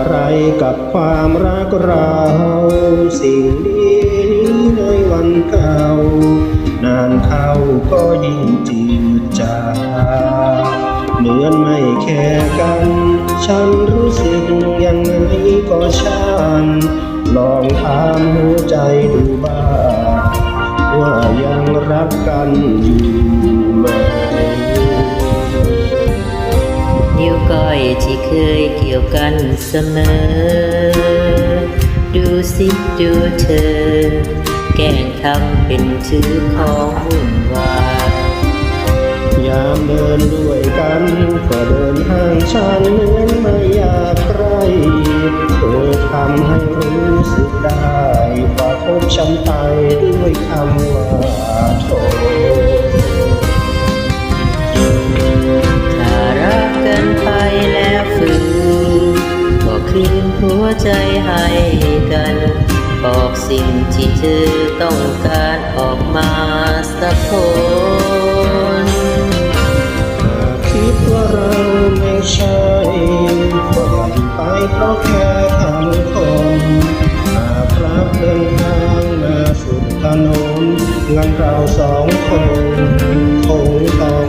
อะไรกับความรักเรา สิ่งดีนี้ในวันเก่า นานเข้าก็ยิ่งจืดจางเหมือนไม่แค่กัน ฉันรู้สึกยังไงก็ช่างลองถามหัวใจดูบ้างว่ายังรักกันอยู่ไหม นิ้วก้อยที่เคยเกี่ยวกันเสมอ ดูสิดูเธอ แกล้งทำเป็นชื่อของวุ่นวายยามเดินด้วยกัน ก็เดินห่างฉันเหมือนไม่อยากใกล้เธอทำให้รู้สึกได้ว่าพบฉันไปด้วยคำว่าโท อกสิ่งที่เธอต้องการออกมาสักคนคิดว่าเราไม่ใช่ก็อย่าอยู่ไปเพราะแค่คำคนหากรักเดินทางมาสุดถนนงั้นเราสองคนคงต้อง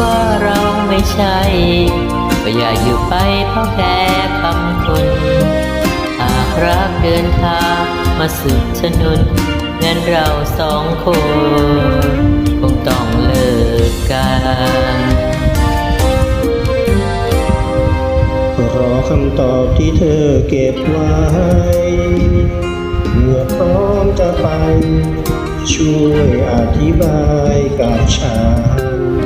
ว่าเราไม่ใช่ก็อย่าอยู่ไปเพราะแค่คำคนหากรักเดินทางมาสุดถนนงั้นเราสองคน คงต้องเลิกกันรอคำตอบที่เธอเก็บไว้เมื่อพร้อมจะไป ช่วยอธิบายกับฉัน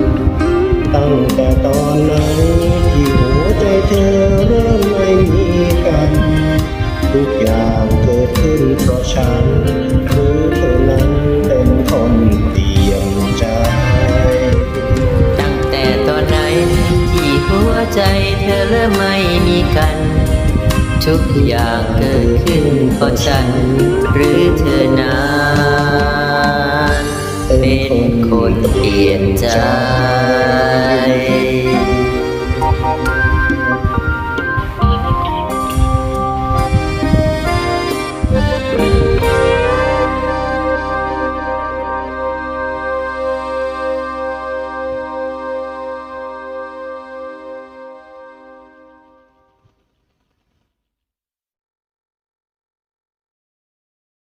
ตั้งแต่ตอนไหนที่หัวใจเธอเริ่มไม่มีกัน ทุกอย่างเกิดขึ้นเพราะฉันหรือเธอนั้นเป็นคนเปลี่ยนใจ ตั้งแต่ตอนไหนที่หัวใจเธอเริ่มไม่มีกัน ทุกอย่างเกิดขึ้นเพราะฉันหรือเธอนั้นเป็นคนเปลี่ยนใจ